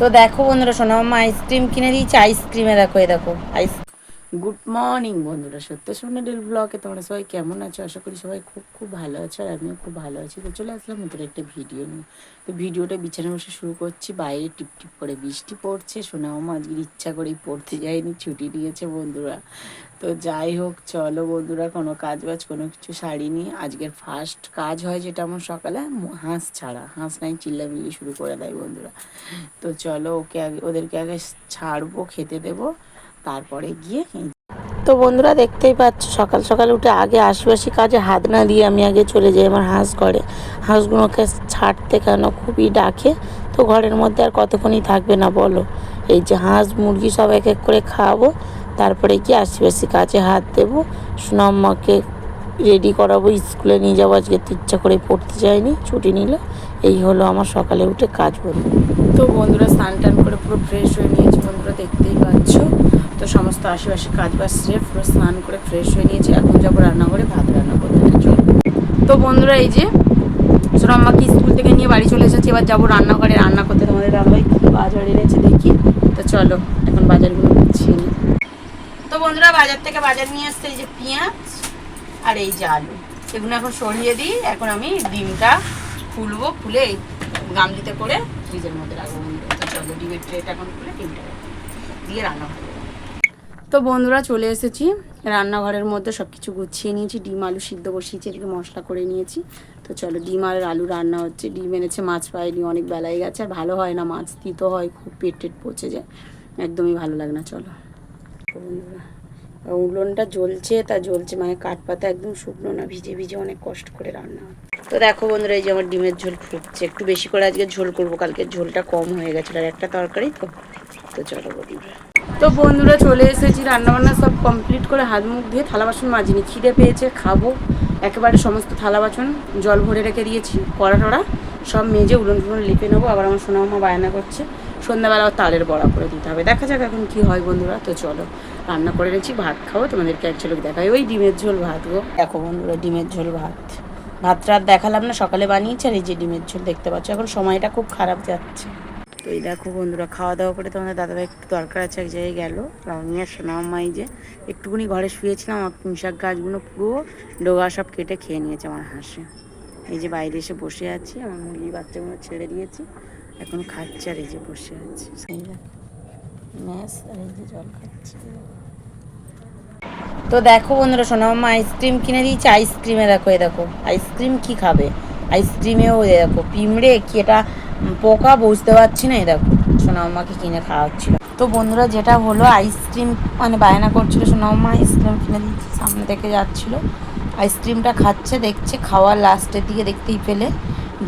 তো দেখো বন্ধুরা শোনো মা আইসক্রিম কিনে দিয়েছি আইসক্রিমে দেখো এ দেখো আইস গুড মর্নিং বন্ধুরা। সত্য সোনাডেল ব্লগে তোমরা সবাই কেমন আছো? আশা করি সবাই খুব খুব ভালো আছো আর আমিও খুব ভালো আছি। তো চলে আসলাম নতুন একটা ভিডিও নিয়ে। তো ভিডিওটা বিছানা বসে শুরু করছি। বাইরে টিপ টিপ করে বৃষ্টি পড়ছে। সোনাও আজকের ইচ্ছা করেই পড়তে যায়নি, ছুটি নিয়েছে বন্ধুরা। তো যাই হোক, চলো বন্ধুরা, কোনো কাজ বাজ কোনো কিছু সারিনি আজকের ফার্স্ট কাজ হয় যেটা আমার সকালে হাঁস ছাড়া। হাঁস নাই, চিল্লামিল্লি শুরু করে দেয় বন্ধুরা। তো চলো ওকে আগে ওদেরকে আগে ছাড়বো, খেতে দেবো। তারপরে গিয়ে তো বন্ধুরা দেখতেই পাচ্ছ সকাল সকাল উঠে আগে আশিবাসি কাজে হাত না দিয়ে আমি আগে চলে যাই আমার হাঁস ঘরে হাঁসগুলোকে ছাড়তে কেন? খুবই ডাকে। তো ঘরের মধ্যে আর কতক্ষণই থাকবে না বলো? এই যে হাঁস মুরগি সব এক এক করে খাওয়াবো তারপরে গিয়ে আশিবাসি কাজে হাত দেবো। সুনাম্মাকে রেডি করাবো স্কুলে নিয়ে যাব আজকে তো ইচ্ছা করে পড়তে যায়নি ছুটি নিল। এই হলো আমার সকালে উঠে কাজ বন্ধু তো বন্ধুরা স্নান টান করে পুরো ফ্রেশ হয়ে নিয়েছি বন্ধুরা দেখতেই পাচ্ছ। সমস্ত আশেপাশে কাজ বাজ সেরে পুরো স্নান করে ফ্রেশ হয়ে নিয়েছি। এখন যাব রান্নাঘরে ভাত রান্না করতে। তো বন্ধুরা, এই যে সোনা আম্মাকে স্কুল থেকে নিয়ে বাড়ি চলে এসেছি, এবার যাব রান্নাঘরে। রান্না করতে তোমাদের দাদাভাই কী বাজার এনেছে দেখি। তো চলো, এখন বাজারগুলো গুছিয়ে তো বন্ধুরা, বাজার থেকে বাজার নিয়ে আসতে এই যে পেঁয়াজ আর এই যে আলু। এগুলো এখন সরিয়ে দিই। এখন আমি ডিমটা খুলবো, খুলে এই গামলিতে করে ফ্রিজের মধ্যে রাখব চলো, ডিমের ট্রেটা এখন খুলে ডিমটা দিয়ে রান্না করব। তো বন্ধুরা চলে এসেছি। রান্নাঘরের মধ্যে সব কিছু গুছিয়ে নিয়েছি। ডিম আলু সিদ্ধ বসিয়েছি, এদিকে মশলা করে নিয়েছি। তো চলো, ডিম আর আলু রান্না হচ্ছে। ডিম এনেছে, মাছ পাইনি, অনেক বেলায় গেছে। আর ভালো হয় না, মাছ তিতো হয়, খুব পেট টেট পচে যায়। একদমই ভালো লাগে না, চলো। উলনটা জ্বলছে, তা জ্বলছে মানে কাঠ পাতা একদম শুকনো না, ভিজে ভিজে অনেক কষ্ট করে রান্না তো দেখো বন্ধুরা, এই যে আমার ডিমের ঝোল ফুটছে। একটু বেশি করে আজকে ঝোল করব, কালকে ঝোলটা কম হয়ে গেছে আর একটা তরকারি, তো। তো চলো বন্ধুরা। তো বন্ধুরা চলে এসেছি, রান্নাবান্না সব কমপ্লিট করে হাত মুখ ধুয়ে থালা বাসন মাজিনি। খিদে পেয়েছে, খাব। একেবারে সমস্ত থালা বাসন জল ভরে রেখে দিয়েছি। কড়া টড়া সব মেজে উলন টুলন লিপে নেব। আবার আমার সোনা মা বায়না করছে। সন্ধ্যাবেলা তালের বড়া করে দিতে হবে। দেখা যাক এখন কি হয় বন্ধুরা। তো চলো, রান্না করে রেখেছি ভাত খাব, তোমাদেরকে এক ঝলক দেখাই। ওই ডিমের ঝোল ভাত গো। দেখো বন্ধুরা, ডিমের ঝোল ভাত। ভাত রাত দেখালাম না, সকালে বানিয়েছি আর এই যে ডিমের ঝোল দেখতে পাচ্ছ। এখন সময়টা খুব খারাপ যাচ্ছে। তো এই দেখো বন্ধুরা, খাওয়া দাওয়া করে তোমাদের দাদাভাই একটু দরকার আছে, এক জায়গায় গেল। আমি আর সোনাম্মা এই যে একটুখানি ঘরে শুয়েছিলাম, আমার পুঁশাক গাছগুলো পুরো ডোগা সব কেটে খেয়ে নিয়েছে আমার হাঁসে। এই যে বাইরে এসে বসে আছি, আমার মুরগি বাচ্চাগুলো ছেড়ে দিয়েছি, এখন খাচ্ছে আর এই যে বসে আছি। ম্যাস, আর এই যে জল তো দেখো বন্ধুরা সোনা মামা আইসক্রিম কিনে দিয়েছে, আইসক্রিমে দেখো, এই দেখো, আইসক্রিম কি খাবে? আইসক্রিমেও দেখো, পিমড়ে কি এটা পোকা বুঝতে পারছি না দেখো সোনা মামাকে কিনে খাওয়াচ্ছিল। তো বন্ধুরা, যেটা হলো, আইসক্রিম মানে বায়না করছিল সোনা মামা আইসক্রিম কিনে দিচ্ছে সামনে থেকে যাচ্ছিল। আইসক্রিমটা খাচ্ছে, দেখছে, খাওয়ার লাস্টের দিকে দেখতেই পেলে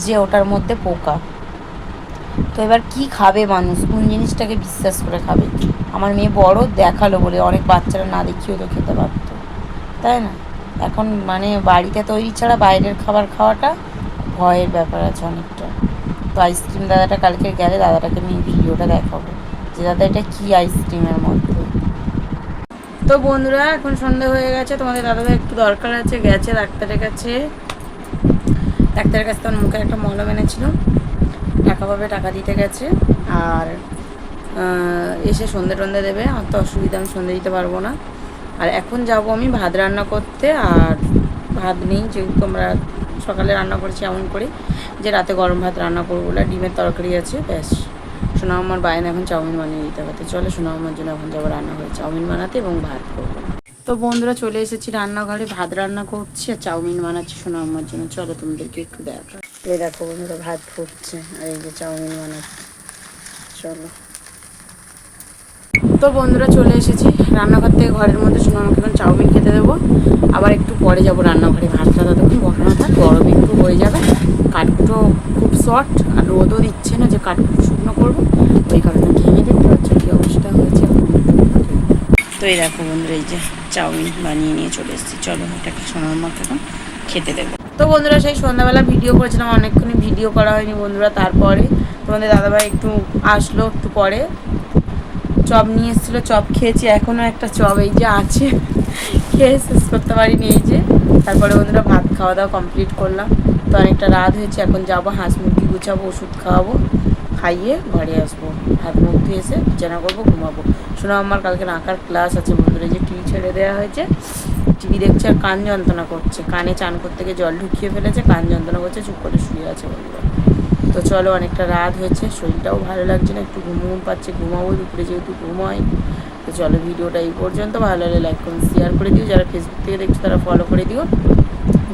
যে ওটার মধ্যে পোকা। তো এবার কি খাবে মানুষ? কোন জিনিসটাকে বিশ্বাস করে খাবে? আমার মেয়ে বড়, দেখাল বলে, অনেক বাচ্চারা না দেখিয়েও তো খেতে পারতো। তাই না? এখন মানে বাড়িতে তৈরি ছাড়া বাইরের খাবার খাওয়াটা ভয়ের ব্যাপার আছে অনেকটা। তো আইসক্রিম দাদাটা কালকে গেলে দাদাটাকে আমি ভিডিওটা দেখাবো যে দাদা, এটা কী আইসক্রিমের মধ্যে? তো বন্ধুরা, এখন সন্ধে হয়ে গেছে, তোমাদের দাদাভাই একটু দরকার আছে, গেছে ডাক্তারের কাছে। ডাক্তারের কাছে তোমার মুখে একটা মলম এনেছিল টাকা পাবে টাকা দিতে গেছে, আর এসে সন্ধে টন্ধে দেবে, আমার তো অসুবিধা, আমি সন্ধে দিতে পারব না। আর এখন যাব আমি ভাত রান্না করতে, আর ভাত নেই, যেহেতু আমরা সকালে রান্না করেছি এমন করে যে রাতে গরম ভাত রান্না করব বলে ডিমের তরকারি আছে, ব্যাস। সোনা আমার বায়না, এখন চাউমিন বানিয়ে দিতে হবে। চলে সোনা আমার জন্য এখন যাব রান্না করে চাউমিন বানাতে এবং ভাত করব। তো বন্ধুরা চলে এসেছি রান্নাঘরে, ভাত রান্না করছি আর চাউমিন বানাচ্ছি সোনা আমার জন্য। চলো তোমাদেরকে একটু দেখা এই দেখো বন্ধুরা, ভাত ফুটছে আর এই যে চাউমিন বানাচ্ছি। চলো। তো বন্ধুরা চলে এসেছি রান্নাঘর থেকে, ঘরের মধ্যে সোনা আমাকে এখন চাউমিন খেতে দেবো। আবার একটু পরে যাব রান্নাঘরে ভাতটা থাক গরম একটু হয়ে যাবে। কাঠকুটো খুব শর্ট আর রোদও দিচ্ছে না যে কাঠকুটো শুকনো করব। ওই কারণে ঘেমে দেখতে পাচ্ছ কী অবস্থা হয়েছে। তো এই দেখো বন্ধুরা, এই যে চাউমিন বানিয়ে নিয়ে চলে এসেছি। চলো এটাকে সোনার মাকে এখন খেতে দেবো। তো বন্ধুরা, সেই সন্ধ্যাবেলা ভিডিও করেছিলাম, অনেকক্ষণই ভিডিও করা হয়নি বন্ধুরা, তারপরে তোমাদের দাদাভাই একটু আসলো একটু পরে। চপ নিয়ে এসেছিল, চপ খেয়েছি এখনও একটা চপ এই যে আছে। খেয়ে শেষ করতে পারিনি, এই যে। তারপরে বন্ধুরা ভাত খাওয়া দাওয়া কমপ্লিট করলাম। তো অনেকটা রাত হয়েছে, এখন যাব, হাঁস মুরগি গুছাবো, ওষুধ খাওয়াবো, খাইয়ে ঘরে আসব। হাত মুখ ধুয়ে এসে বিছানা করব, ঘুমাবো। শোনো, আমার কালকে আঁকার ক্লাস আছে বন্ধুরা যে টিভি ছেড়ে দেওয়া হয়েছে, টিভি দেখছে আর কান যন্ত্রণা করছে। কানে চান করতে গিয়ে জল ঢুকিয়ে ফেলেছে, কান যন্ত্রণা করছে, চুপ করে শুয়ে আছে বন্ধুরা। তো চলো, অনেকটা রাত হয়েছে, শরীরটাও ভালো লাগছে না, একটু ঘুম ঘুম পাচ্ছে, ঘুমাবো, দুপুরে যেহেতু ঘুমোয় তো চলো ভিডিওটা এই পর্যন্ত। ভালো লাগলে লাইক করুন শেয়ার করে দিও। যারা ফেসবুক থেকে দেখছ, তারা ফলো করে দিও।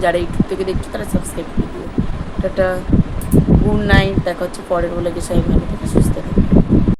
যারা ইউটিউব থেকে দেখছ, তারা সাবস্ক্রাইব করে দিও। একটা গুড নাইট দেখা হচ্ছে পরের বলে গেছে আমি ভালো থেকে, সুস্থ থাকি।